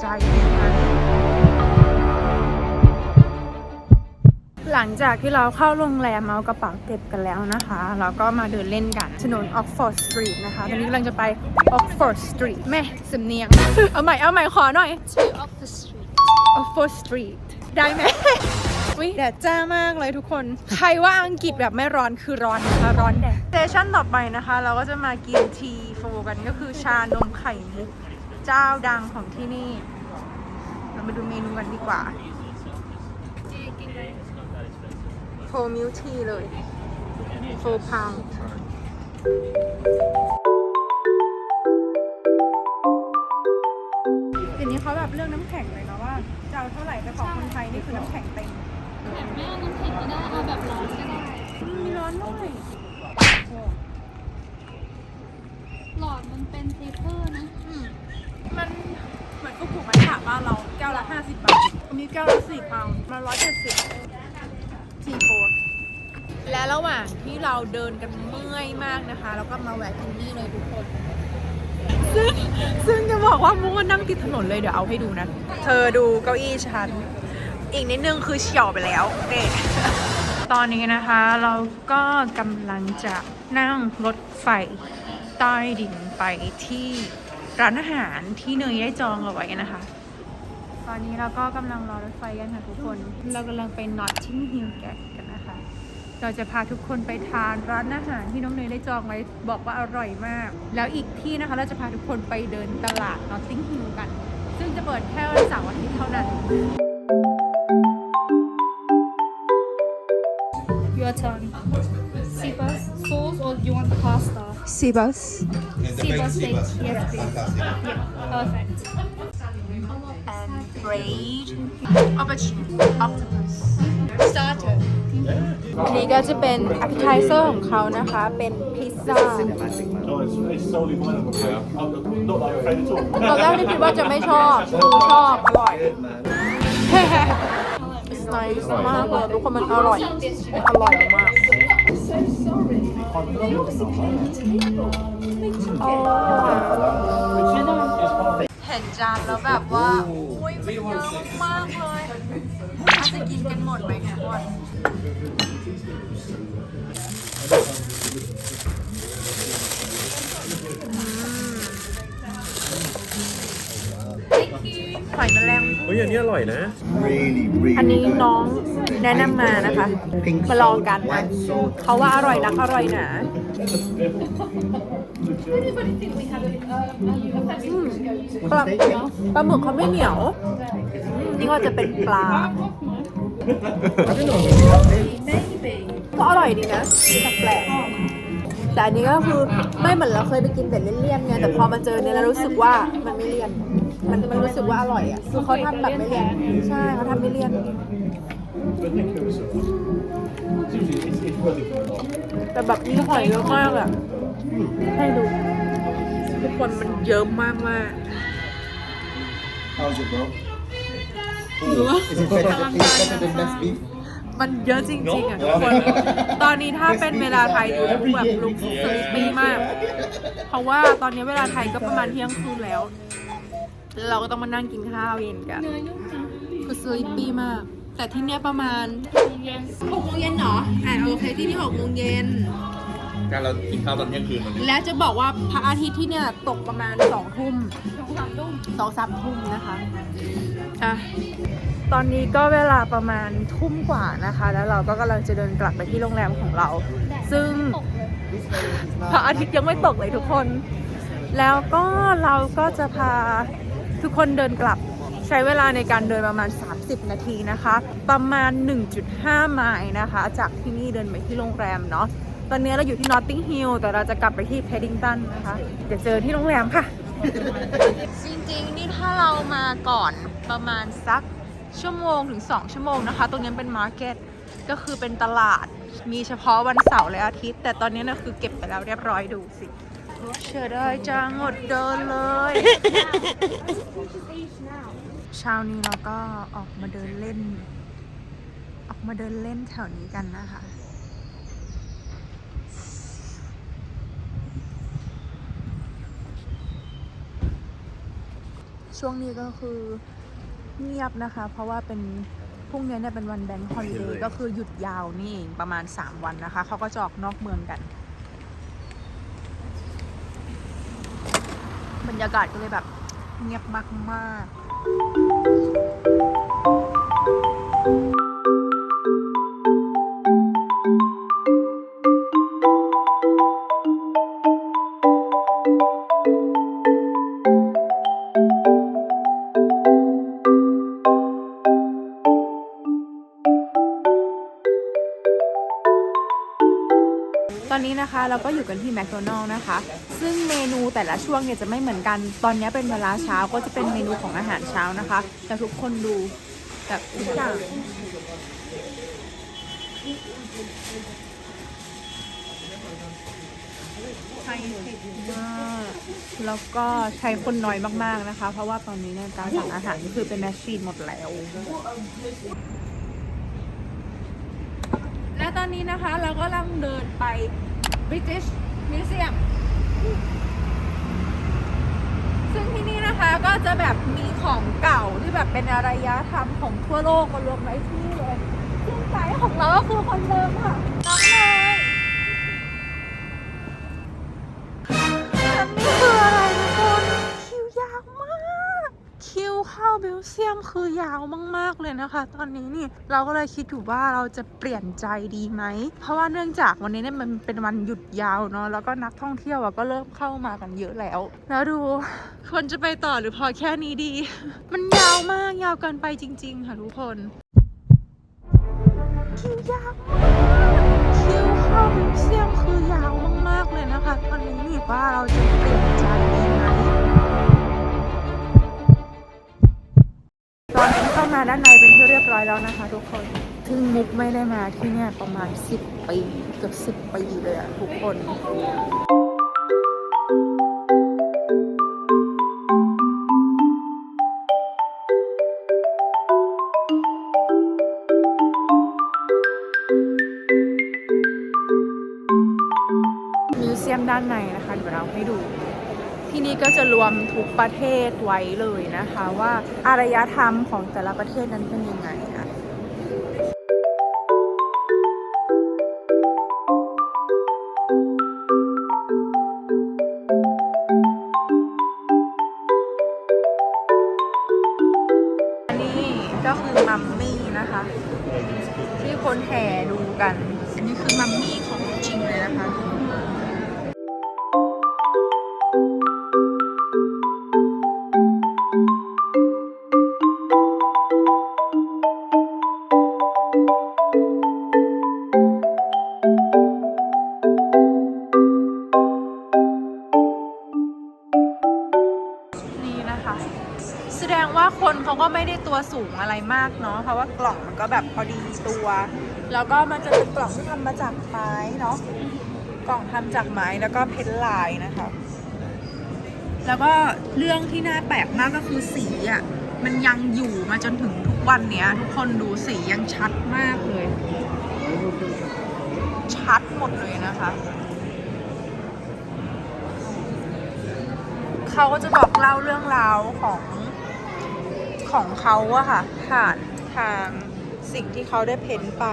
ใจนะคะหลังจากที่เราเข้าโรงแรมเอากระเป๋าเก็บกันแล้วนะคะ เราก็มาเดินเล่นกันถนน Oxford Street นะคะ ตอนนี้กำลังจะไป Oxford Street แม่สำเนียง เอาใหม่ เอาใหม่ ขอหน่อย to off the street Oxford Street ได้ไหมวิแดดจ้ามากเลยทุกคน ใครว่าอังกฤษแบบไม่ร้อนคือร้อนนะคะร้อนแดดสเตชันต่อไปนะคะ เราก็จะมากินทีโฟกันก็คือชานมไข่มุก เจ้าดังของที่นี่ เรามาดูเมนูกันดีกว่าโฟมิลทีเลยโฟพาวเดี๋ยวนี้เขาแบบเรื่องน้ำแข็งเลยนะว่าจะเอาเท่าไหร่แต่ของคนไทยนี่คือน้ำแข็งเต็มแบบไม่เอาน้ำแข็งก็ได้เอาแบบร้อนก็ได้มีร้อนด้วยหลอดมันเป็นเทเปอร์นะ มันเหมือนกุ๊กกุ๊กไม้ถามบ้านเราแก้วละ50บบาทอันนี้แก้วละ4ปังมา170ทีโฟและระหว่างที่เราเดินกันเมื่อยมากนะคะ แล้วก็มาแวะกินนี่เลยทุกคน ซึ่งซึ่งจะบอกว่ามุกนั่งติดถนนเลยเดี๋ยวเอาให้ดูนะ เธอดูเก้าอี้ฉัน อีกนิดนึงคือเฉียวไปแล้วเด็ตอนนี้นะคะเราก็กำลังจะนั่งรถไฟใต้ดินไปที่ ร้านอาหารที่เนยได้จองเอาไว้นะคะ ตอนนี้เราก็กำลังรอรถไฟกันค่ะทุกคน เรากำลังไปนอตชิงฮิลล์เกันนะคะ เราจะพาทุกคนไปทานร้านอาหารที่น้องเนยได้จองไว้บอกว่าอร่อยมาก แล้วอีกที่นะคะเราจะพาทุกคนไปเดินตลาดนอตชิงฮิลกัน ซึ่งจะเปิดแค่วันเสาร์อาทิตย์เท่านั้น Your turn sea bus sauce or you want pasta ซีบัส sea bus steak yes please yeah perfect and braid aubergine octopus starter อันนี้ก็จะเป็น appetizer ของเขานะคะ เป็นพิซซ่า No, it's, it's solely mine. I'm not like a friend at all. ตอนแรกที่คิดว่าจะไม่ชอบดูชอบ อร่อย It's nice มากเลยทุกคนมันอร่อย อร่อยมากอ๋อเห็นจานแล้วแบบว่าอุ้ยมันเยอะมากเลยถ้าจะกินกันหมดไหมเนี่ยบอลหอยแมลง เฮ้ยอันนี้อร่อยนะ really, really อันนี้น้องแนะนำมานะคะ Pink มาลองกัน salt, white salt. เขาว่าอร่อยนักอร่อยหนาอืมปลาปลาหมึกเขาไม่เหนียวอืมนี่ก็จะเป็นปลา ก็อร่อยดีนะแปลกๆแต่อันนี้ก็คือไม่เหมือนเราเคยไปกินแต่เลี่ยนๆไงแต่พอมาเจอเนี่ยเรารู้สึกว่ามันไม่เลี่ยน มันมันรู้สึกว่าอร่อยอะคือเขาทำแบบไม่เลี่ยนใช่เขาทำไม่เลี่ยนแต่แบบมีหอยเยอะมากอะให้ดู ทุกคนมันเยอะมากมาก How's it, bro? Is it better, is it better than best beef? ๆมันเยอะจริงๆอะทุกคน ตอนนี้ถ้าเป็นเวลาไทยดูแบบลุกสลิปปี้มาก เพราะว่าตอนนี้เวลาไทยก็ประมาณเที่ยงคืนแล้ว แล้วเราก็ต้องมานั่งกินข้าวเย็นกันคือสลิปปี้มาก แต่ที่เนี้ยประมาณหกโมงเย็นเหรออ่าโอเคที่นี่หกโมงเย็นการเรากินข้าวตอนเที่ยงคืนมันและจะบอกว่าพระอาทิตย์ที่เนี่ยตกประมาณสองทุ่มสองสามทุ่มนะคะอะตอนนี้ก็เวลาประมาณทุ่มกว่านะคะ แล้วเราก็กำลังจะเดินกลับไปที่โรงแรมของเรา ซึ่งพระอาทิตย์ยังไม่ตกเลยทุกคน แล้วก็เราก็จะพา ทุกคนเดินกลับใช้เวลาในการเดินประมาณ 30 นาทีนะคะ ประมาณ 1.5 ไมล์นะคะ จากที่นี่เดินไปที่โรงแรมเนาะตอนนี้เราอยู่ที่ Notting Hill แต่เราจะกลับไปที่ Paddington นะคะ เดี๋ยวเจอที่โรงแรมค่ะ จริงๆ นี่ถ้าเรามาก่อนประมาณสักชั่วโมงถึง 2 ชั่วโมงนะคะ ตรงนี้เป็นมาร์เก็ตก็คือเป็นตลาดมีเฉพาะวันเสาร์และอาทิตย์ แต่ตอนนี้นะคือเก็บไปแล้วเรียบร้อยดูสิ เชื่อได้จังอดเดินเลย เช้านี้เราก็ออกมาเดินเล่น ออกมาเดินเล่นแถวนี้กันนะคะช่วงนี้ก็คือเงียบนะคะ เพราะว่าเป็นพรุ่งนี้เนี่ยเป็นวันแบงค์ฮอลิเดย์ก็คือหยุดยาวนี่เองประมาณ 3 วันนะคะ เขาก็จะออกนอกเมืองกัน บรรยากาศก็เลยแบบเงียบมากๆ ตอนนี้นะคะเราก็อยู่กันที่แมคโดนัลล์นะคะ ซึ่งเมนูแต่ละช่วงเนี่ยจะไม่เหมือนกัน ตอนนี้เป็นเวลาเช้าก็จะเป็นเมนูของอาหารเช้านะคะแต่ทุกคนดูแบบทุกอย่างไทคมากแล้วก็ใช้คนน้อยมากๆนะคะ เพราะว่าตอนนี้เนี่ยการสั่งอาหารก็คือเป็นแมชชีนหมดแล้ว และตอนนี้นะคะเราก็กำลังเดินไป British Museum ซึ่งที่นี่นะคะก็จะแบบมีของเก่าที่แบบเป็นอารยธรรมของทั่วโลกมารวมไว้ที่นี่เลยซึ่งไกด์ของเราก็คือคนเดิ ซียมคือยาวมาก ๆ เลยนะคะ ตอนนี้นี่เราก็เลยคิดอยู่ว่าเราจะเปลี่ยนใจดีไหม เพราะว่าเนื่องจากวันนี้เนี่ยมันเป็นวันหยุดยาวเนาะแล้วก็นักท่องเที่ยวอะก็เริ่มเข้ามากันเยอะแล้ว แล้วดูควรจะไปต่อหรือพอแค่นี้ดี มันยาวมากยาวเกินไปจริง ๆ ค่ะทุกคนคิวยาวมากคิวเข้าบิวเซียมคือยาวมากๆเลยนะคะ ตอนนี้นี่ว่าเราจะเปลี่ยน ด้านในเป็นที่เรียบร้อยแล้วนะคะ ทุกคนซึ่งมุกไม่ได้มาที่เนี่ยประมาณ 10 ปีเกือบ10 ปีเลยอะทุกคนมิวเซียมด้านในนะคะเดี๋ยวเราให้ดู ที่นี่ก็จะรวมทุกประเทศไว้เลยนะคะว่าอารยธรรมของแต่ละประเทศนั้นเป็นยังไงอะอันนี้ก็คือมัมมี่นะคะ ที่คนแห่ดูกัน อันนี้คือมัมมี่ของจริงเลยนะคะ ตัวสูงอะไรมากเนาะเพราะว่ากล่องมันก็แบบพอดีตัว แล้วก็มันจะเป็นกล่องที่ทำมาจากไม้เนาะกล่องทำจากไม้แล้วก็เพ้นลายนะคะแล้วก็เรื่องที่น่าแปลกมากก็คือสีอะ่ะมันยังอยู่มาจนถึงทุกวันเนี้ย ทุกคนดูสียังชัดมากเลย ชัดหมดเลยนะคะเขาก็จะบอกเล่าเรื่องราวของ ของเขาอะค่ะผ่านทางสิ่งที่เขาได้เพ้นไป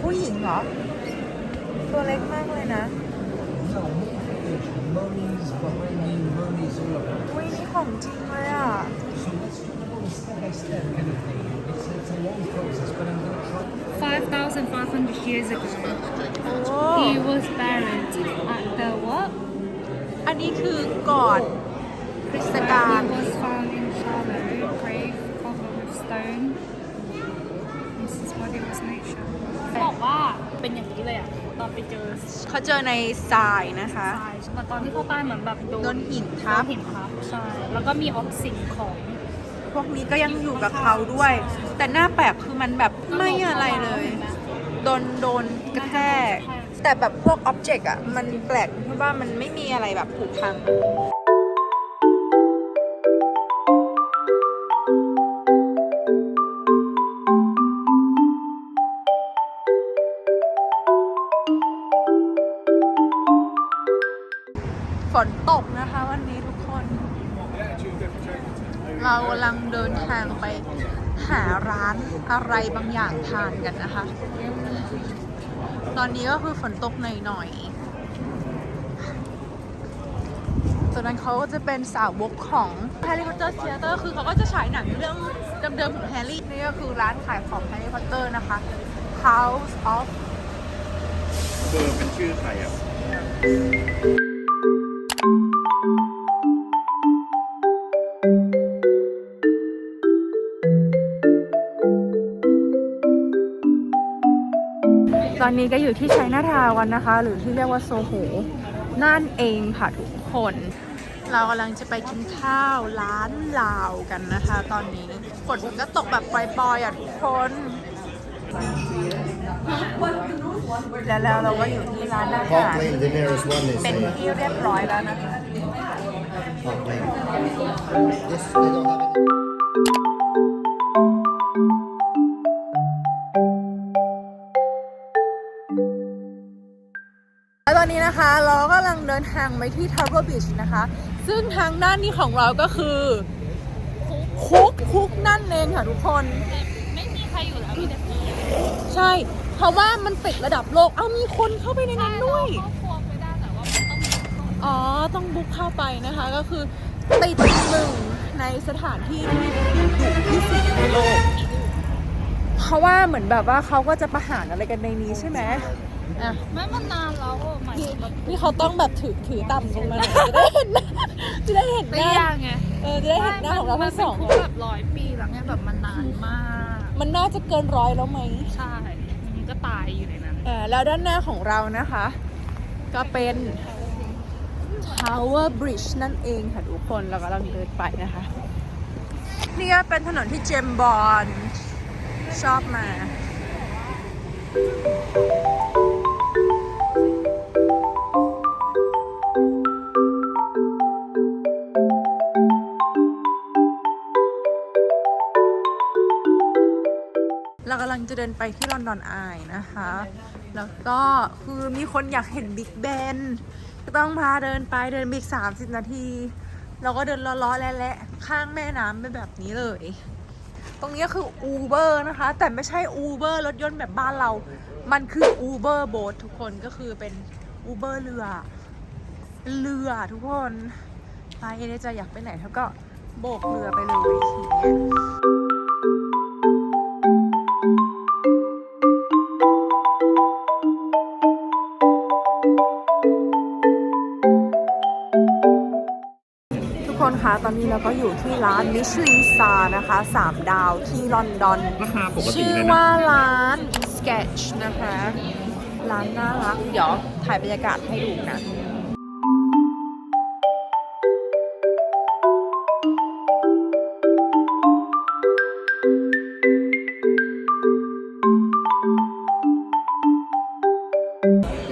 ผู้หญิงเหรอ ตัวเล็กมากเลยนะ Mummies behind you, mummies all around. อุ้ยนี่ของจริงเลยอะ So let's go step by step kind of thing. It's, it's a long process, but I'm going to try. 5,500 years ago, โอ้ he was buried at the what? อันนี้คือก่อนคริสตกาล He was found in shallow grave covered with stone. This is what it was nature. บอกว่าเป็นอย่างนี้เลยอะ ตอนไปเจอเขาเจอในทรายนะคะ ทรายเหมือนตอนที่เข้าใต้เหมือนแบบโดโดนหินทับ โดนหินทับใช่ แล้วก็มีออกสิ่งของ พวกนี้ก็ยังอยู่กับเขาด้วย แต่หน้าแปลกคือมันแบบไม่อะไรเลย โดนโดนกระแทกแต่แบบพวกอ็อบเจกต์อะ มันแปลกเพราะว่ามันไม่มีอะไรแบบผุพัง เรากำลังเดินทางไปหาร้านอะไรบางอย่างทานกันนะคะ ตอนนี้ก็คือฝนตกหน่อยๆส่วนนั้นเขาก็จะเป็นสาวกของ Harry Potter Theater คือเขาก็จะฉายหนังเรื่องเดิมๆของแฮร์รี่นี่ก็คือร้านขายของ Harry Potter นะคะ House of เบอร์เป็นชื่อใครอะ ตอนนี้ก็อยู่ที่ชัยนาทาวันนะคะ หรือที่เรียกว่าโซโหนั่นเองค่ะทุกคน เรากำลังจะไปกินข้าวร้านลาวกันนะคะ ตอนนี้ฝนก็ตกแบบปล่อยๆอะทุกคนแล้วแล้วเราก็อยู่ที่ร้านอาหาร Park Lane, the nearest one is เป็น uh, ที่เรียบร้อยแล้วนะคะ อนนี้นะคะ เรากำลังเดินทางไปที่ Tower Beach นะคะ ซึ่งทางด้านนี้ของเราก็คือ คุกคุกนั่นเองค่ะทุกคน ไม่มีใครอยู่แล้วมีแต่ผีใช่ เพราะว่ามันปิดระดับโลก เอามีคนเข้าไปในนั้นด้วย ครอบครัวไม่ได้แต่ว่ามันต้องมีคนอ๋อ ต้องบุ๊กเข้าไปนะคะ ก็คือติดหนึ่งในสถานที่ที่ดุที่สุดในโลกเพ ราะว่าเหมือนแบบว่าเขาก็จะประหารอะไรกันในนี้ใช่ไหมอะไม่มันนานแล้วอะหมายนี่ถึงแบบนี่เขาต้องแบบถือถือต่ำลงมาหน่อยจะได้เห็นหน้าจะได้เห็นหเตี้น้ายไงเออจะได้เห็นหน้าของเราทั้งสอง มันเป็นคุกแบบร้อยปีแล้วไงแบบมันนานมาก มันน่าจะเกินร้อยแล้วไหมใช่ มันก็ตายอยู่ในนั้น เออแล้วด้านหน้าของเรานะคะ ก็เป็น Tower Bridge นั่นเองค่ะทุกคนเรากำลังเดินไปนะคะ นี่ก็เป็นถนนที่เจมส์บอล ชอบมาเรากำลังจะเดินไปที่ลอนดอนอายนะคะ แล้วก็คือมีคนอยากเห็นบิ๊กเบน ก็ต้องพาเดินไปเดินบิ๊กสามสิบนาที เราก็เดินล้อๆและๆข้างแม่น้ำไปแบบนี้เลย ตรงนี้ก็คืออูเบอร์นะคะ แต่ไม่ใช่อูเบอร์รถยนต์แบบบ้านเรา มันคืออูเบอร์โบ๊ททุกคนก็คือเป็นอูเบอร์เรือ เรือทุกคนไปเอเจะอยากไปไหนเขาก็โบกเรือไปเลยทีเนี้ย นคะตอนนี้เราก็อยู่ที่ร้านมิชลินสตาร์นะคะ 3 ดาวที่ลอนดอน ราคาปกติชื่อเลยนะว่าร้าน Sketch นะคะ ร้านน่ารัก เดี๋ยวถ่ายบรรยากาศให้ดูนะ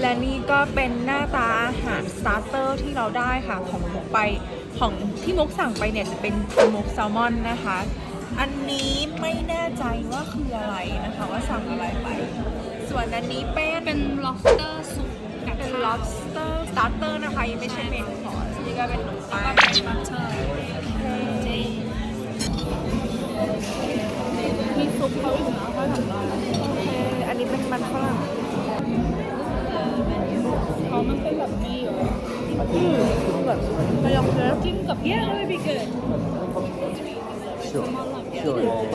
และนี่ก็เป็นหน้าตาอาหารสตาร์เตอร์ที่เราได้ค่ะของมุกไป ของที่มุกสั่งไปเนี่ยจะเป็นมุกแซลมอนนะคะ อันนี้ไม่แน่ใจว่าคืออะไรนะคะว่าสั่งอะไรไป ส่วนอันนี้เป็นเป็น lobster ซุปกับเป็นข้าว lobster starter นะคะยังไม่ใช่เมนคอร์สนี่ก็เป็นขนมปัก็งเป็น butter เจมีซุปเขาอยู่นะเขาทำได้โอเคอันนี้เป็นมันฝรั่งเขามันเป็นแบบไม่เยอะแบบมายอ งเนสจิ้มกับเพี้ยเลยพี่เกิด Sure.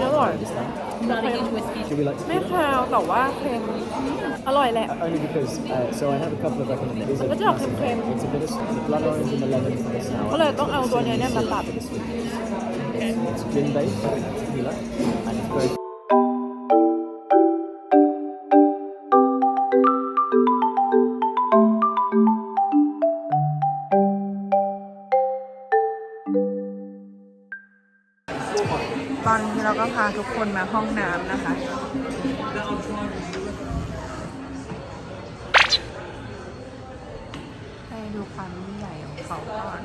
อร่อย Should we like to ไม่คาวแต่ว่าเค็มอร่อยแหละ Only because, uh, so I have a couple of recommendations. What's your favourite? It's a bit of the blood orange and the lemon for the ก็ sour. เลยต้องเอาตัวเนี้ยเนี่ยมาตัด It's gin based, tequila, and it's very าทุกคนมาห้องน้ำนะคะ ให้ดูความใหญ่ของเขาก่อน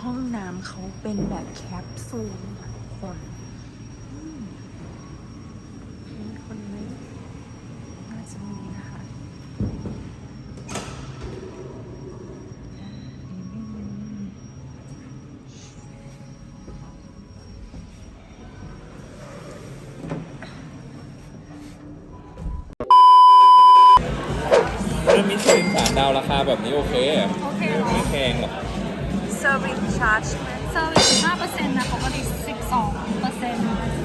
ห้องน้ำ เขาเป็นแบบแคปซูลค่ะทุกคนอืมมีคนนึงน่าจะมีนะคะอ่านี่ไม่มีถ้ามิชลินสามดาวราคาแบบนี้โอเคอะโอเคเหรอไม่แพงหรอก serving charge ไหม เซอร์วิส5%นะปกติ12%